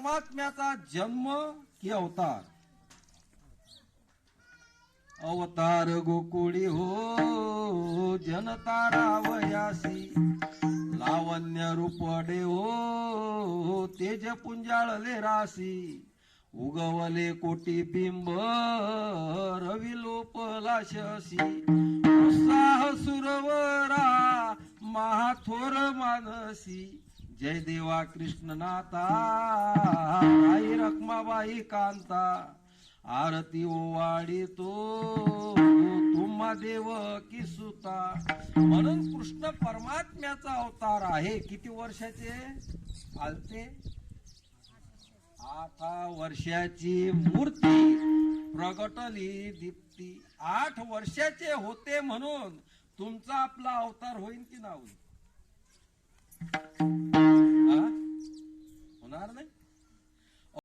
परमात्म्याचा जन्म की अवतार? अवतार गोकुळी हो जनता रावयासी. लावण्य रूपडे हो तेज पुंजाळले रासी उगवले कोटी बिंब रवी लोपला शसी उत्साह थोर मानसी. जय देवा कृष्णनाथा. आई रखमाबाई कांता. आरती ओवाडी तो तुम्हा देव की सुता. म्हणून कृष्ण परमात्म्याचा अवतार आहे. किती वर्षाचे? आलते? आता वर्षाची मूर्ती प्रगटली दीप्ती. आठ वर्षाचे होते म्हणून तुमचा आपला अवतार होईल की ना होईल Ha? O nerede?